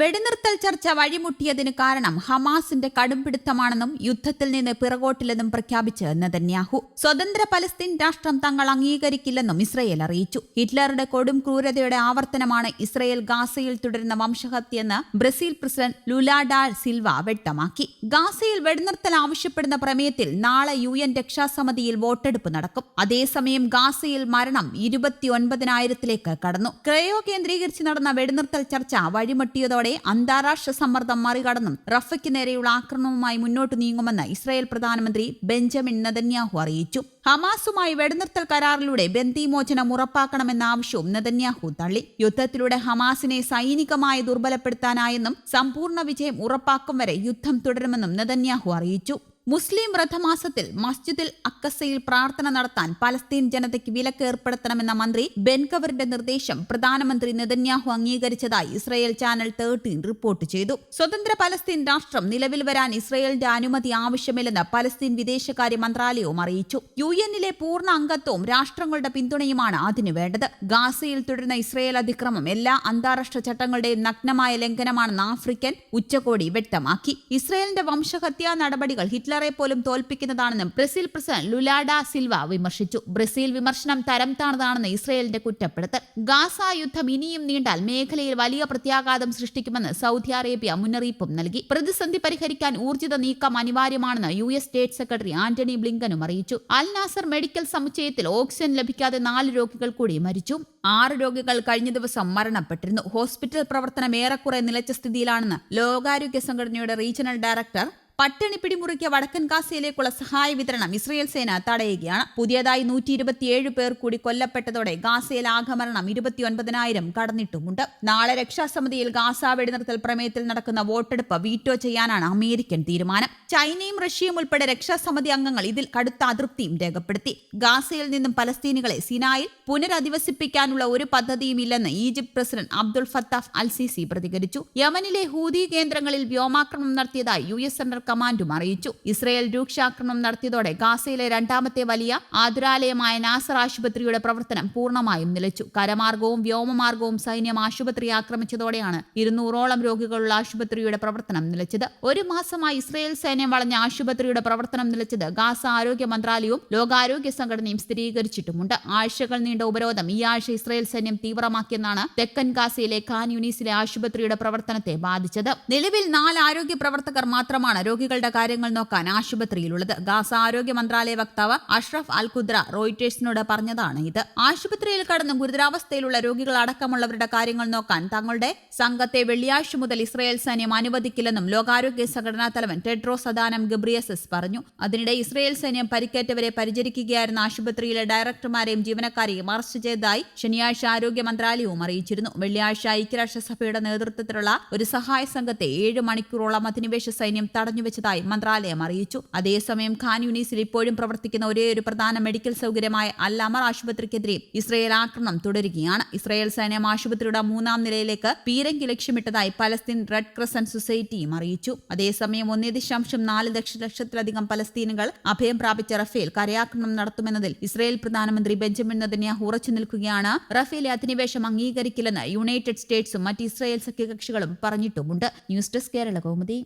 വെടിനിർത്തൽ ചർച്ച വഴിമുട്ടിയതിന് കാരണം ഹമാസിന്റെ കടുംപിടുത്തമാണെന്നും യുദ്ധത്തിൽ നിന്ന് പിറകോട്ടില്ലെന്നും പ്രഖ്യാപിച്ച് നെതന്യാഹു. സ്വതന്ത്ര പലസ്തീൻ രാഷ്ട്രം തങ്ങൾ അംഗീകരിക്കില്ലെന്നും ഇസ്രയേൽ അറിയിച്ചു. ഹിറ്റ്ലറുടെ കൊടും ക്രൂരതയുടെ ആവർത്തനമാണ് ഇസ്രയേൽ ഗാസയിൽ തുടരുന്ന വംശഹത്യയെന്ന് Brazil president Lula da Silva വ്യക്തമാക്കി. ഗാസയിൽ വെടിനിർത്തൽ ആവശ്യപ്പെടുന്ന പ്രമേയത്തിൽ നാളെ യു എൻ രക്ഷാസമിതിയിൽ വോട്ടെടുപ്പ് നടക്കും. അതേസമയം ഗാസയിൽ മരണം ഇരുപത്തിയൊൻപതിനായിരത്തിലേക്ക് കടന്നു. ക്രയോ കേന്ദ്രീകരിച്ച് നടന്ന വെടിനിർത്തൽ ചർച്ച വഴിമുട്ടിയതോടെ അന്താരാഷ്ട്ര സമ്മർദ്ദം മറികടന്നും റഫയ്ക്ക് നേരെയുള്ള ആക്രമണവുമായി മുന്നോട്ട് നീങ്ങുമെന്ന് ഇസ്രായേൽ പ്രധാനമന്ത്രി ബെഞ്ചമിൻ നെതന്യാഹു അറിയിച്ചു. ഹമാസുമായി വെടിനിർത്തൽ കരാറിലൂടെ ബന്ദിമോചനം ഉറപ്പാക്കണമെന്ന ആവശ്യവും നെതന്യാഹു തള്ളി. യുദ്ധത്തിലൂടെ ഹമാസിനെ സൈനികമായി ദുർബലപ്പെടുത്താനായെന്നും സമ്പൂർണ വിജയം ഉറപ്പാക്കും വരെ യുദ്ധം തുടരുമെന്നും നെതന്യാഹു അറിയിച്ചു. മുസ്ലിം വ്രതമാസത്തിൽ മസ്ജിദിൽ അക്കസയിൽ പ്രാർത്ഥന നടത്താൻ പലസ്തീൻ ജനതയ്ക്ക് വിലക്ക് ഏർപ്പെടുത്തണമെന്ന മന്ത്രി ബെൻകവറിന്റെ നിർദ്ദേശം പ്രധാനമന്ത്രി നെതന്യാഹു അംഗീകരിച്ചതായി ഇസ്രയേൽ ചാനൽ തേർട്ടീൻ റിപ്പോർട്ട് ചെയ്തു. സ്വതന്ത്ര പലസ്തീൻ രാഷ്ട്രം നിലവിൽ വരാൻ ഇസ്രയേലിന്റെ അനുമതി ആവശ്യമില്ലെന്ന് പലസ്തീൻ വിദേശകാര്യ മന്ത്രാലയവും അറിയിച്ചു. യു എന്നിലെ പൂർണ അംഗത്വവും രാഷ്ട്രങ്ങളുടെ പിന്തുണയുമാണ് അതിനു വേണ്ടത്. ഗാസയിൽ തുടരുന്ന ഇസ്രയേൽ അതിക്രമം എല്ലാ അന്താരാഷ്ട്ര ചട്ടങ്ങളുടെയും നഗ്നമായ ലംഘനമാണെന്ന് ആഫ്രിക്കൻ ഉച്ചകോടി വ്യക്തമാക്കി. ഇസ്രയേലിന്റെ വംശഹത്യാ നടപടികൾ ഹിറ്റ്ലറെ പോലും തോൽപ്പിക്കുന്നതാണെന്നും Brazil president Lula da Silva വിമർശിച്ചു. ബ്രസീൽ വിമർശനം തരം താണതാണെന്ന് ഇസ്രയേലിന്റെ കുറ്റപ്പെടുത്തൽ. ഗാസ യുദ്ധം ഇനിയും നീണ്ടാൽ മേഖലയിൽ വലിയ പ്രത്യാഘാതം സൃഷ്ടിക്കുമെന്ന് സൗദി അറേബ്യ മുന്നറിയിപ്പും നൽകി. പ്രതിസന്ധി പരിഹരിക്കാൻ ഊർജിത നീക്കം അനിവാര്യമാണെന്ന് U S state secretary Antony ബ്ലിങ്കനും അറിയിച്ചു. അൽ നാസർ മെഡിക്കൽ സമുച്ചയത്തിൽ ഓക്സിജൻ ലഭിക്കാതെ നാല് രോഗികൾ കൂടി മരിച്ചു. ആറ് രോഗികൾ കഴിഞ്ഞ ദിവസം മരണപ്പെട്ടിരുന്നു. ഹോസ്പിറ്റൽ പ്രവർത്തനം ഏറെക്കുറെ നിലച്ച സ്ഥിതിയിലാണെന്ന് ലോകാരോഗ്യ സംഘടനയുടെ റീജിയണൽ ഡയറക്ടർ പട്ടിണി പിടിമുറുക്കിയ വടക്കൻ ഗാസയിലേക്കുള്ള സഹായ വിതരണം ഇസ്രയേൽ സേന തടയുകയാണ്. പുതിയതായി നൂറ്റി ഇരുപത്തിയേഴ് പേർ കൂടി കൊല്ലപ്പെട്ടതോടെ ഗാസയിൽ ആകമരണം ഇരുപത്തിയൊൻപതിനായിരം കടന്നിട്ടുമുണ്ട്. നാളെ രക്ഷാസമിതിയിൽ ഗാസ വെടിനിർത്തൽ പ്രമേയത്തിൽ നടക്കുന്ന വോട്ടെടുപ്പ് വീറ്റോ ചെയ്യാനാണ് അമേരിക്കൻ തീരുമാനം. ചൈനയും റഷ്യയും ഉൾപ്പെടെ രക്ഷാസമിതി അംഗങ്ങൾ ഇതിൽ കടുത്ത അതൃപ്തിയും രേഖപ്പെടുത്തി. ഗാസയിൽ നിന്നും പലസ്തീനികളെ സിനായിൽ പുനരധിവസിപ്പിക്കാനുള്ള ഒരു പദ്ധതിയും ഇല്ലെന്ന് Egypt president Abdul Fattah Al Sisi പ്രതികരിച്ചു. യമനിലെ ഹൂതി കേന്ദ്രങ്ങളിൽ വ്യോമാക്രമണം നടത്തിയതായി യു എസ് സെൻട്രൽ കമാൻഡും അറിയിച്ചു. ഇസ്രയേൽ രൂക്ഷാക്രമണം നടത്തിയതോടെ ഗാസയിലെ രണ്ടാമത്തെ വലിയ ആതുരാലയമായ നാസർ ആശുപത്രിയുടെ പ്രവർത്തനം പൂർണമായും നിലച്ചു. കരമാർഗവും വ്യോമമാർഗവും സൈന്യം ആശുപത്രി ആക്രമിച്ചതോടെയാണ് ഇരുന്നൂറോളം രോഗികളുള്ള ആശുപത്രിയുടെ പ്രവർത്തനം നിലച്ചത്. ഒരു മാസമായി ഇസ്രയേൽ സൈന്യം വളഞ്ഞ ആശുപത്രിയുടെ പ്രവർത്തനം നിലച്ചത് ഗാസ ആരോഗ്യ മന്ത്രാലയവും ലോകാരോഗ്യ സംഘടനയും സ്ഥിരീകരിച്ചിട്ടുമുണ്ട്. ആഴ്ചകൾ നീണ്ട ഉപരോധം ഈ ആഴ്ച ഇസ്രയേൽ സൈന്യം തീവ്രമാക്കിയെന്നാണ് തെക്കൻ ഗാസയിലെ ഖാൻ യൂണീസിലെ ആശുപത്രിയുടെ പ്രവർത്തനത്തെ ബാധിച്ചത്. നിലവിൽ നാല് ആരോഗ്യ പ്രവർത്തകർ മാത്രമാണ് രോഗികളുടെ കാര്യങ്ങൾ നോക്കാൻ ആശുപത്രിയിലുള്ളത്. ഗാസ ആരോഗ്യ മന്ത്രാലയ വക്താവ് അഷ്റഫ് അൽ കുദ്ര റോയിറ്റേഴ്സിനോട് പറഞ്ഞതാണ് ഇത്. ആശുപത്രിയിൽ കടന്ന് ഗുരുതരാവസ്ഥയിലുള്ള രോഗികൾ അടക്കമുള്ളവരുടെ കാര്യങ്ങൾ നോക്കാൻ തങ്ങളുടെ സംഘത്തെ വെള്ളിയാഴ്ച മുതൽ ഇസ്രായേൽ സൈന്യം അനുവദിക്കില്ലെന്നും ലോകാരോഗ്യ സംഘടനാ തലവൻ ടെഡ്രോസ് സദാനം ഗബ്രിയസസ് പറഞ്ഞു. അതിനിടെ ഇസ്രായേൽ സൈന്യം പരിക്കേറ്റവരെ പരിചരിക്കുകയായിരുന്ന ആശുപത്രിയിലെ ഡയറക്ടർമാരെയും ജീവനക്കാരെയും അറസ്റ്റ് ചെയ്തതായി ശനിയാഴ്ച ആരോഗ്യ മന്ത്രാലയവും അറിയിച്ചിരുന്നു. വെള്ളിയാഴ്ച ഐക്യരാഷ്ട്രസഭയുടെ നേതൃത്വത്തിലുള്ള ഒരു സഹായ സംഘത്തെ ഏഴ് മണിക്കൂറോളം അധിനിവേശ സൈന്യം തടഞ്ഞുവെച്ചതായി മന്ത്രാലയം അറിയിച്ചു. അതേസമയം ഖാൻ യൂണീസിൽ ഇപ്പോഴും പ്രവർത്തിക്കുന്ന ഒരേയൊരു പ്രധാന മെഡിക്കൽ സൗകര്യമായ അല്ലാമർ ആശുപത്രിക്കെതിരെ ഇസ്രയേൽ ആക്രമണം തുടരുകയാണ്. ഇസ്രയേൽ സൈന്യം ആശുപത്രിയുടെ മൂന്നാം നിലയിലേക്ക് പീരങ്കി ലക്ഷ്യമിട്ടതായി പലസ്തീൻ റെഡ് ക്രസന്റ് സൊസൈറ്റിയും അറിയിച്ചു. അതേസമയം ഒന്നേ ദശാംശം നാല് ദശലക്ഷത്തിലധികം പലസ്തീനുകൾ അഭയം പ്രാപിച്ച റഫേൽ കരയാക്രമണം നടത്തുമെന്നതിൽ ഇസ്രയേൽ പ്രധാനമന്ത്രി ബെഞ്ചമിൻ നെതന്യാഹു ഉറച്ചു നിൽക്കുകയാണ്. റഫേലെ അധിനിവേശം അംഗീകരിക്കില്ലെന്ന് യുണൈറ്റഡ് സ്റ്റേറ്റ്സും മറ്റ് ഇസ്രയേൽ സഖ്യകക്ഷികളും പറഞ്ഞിട്ടുമുണ്ട്. News desk Kerala Kaumudi.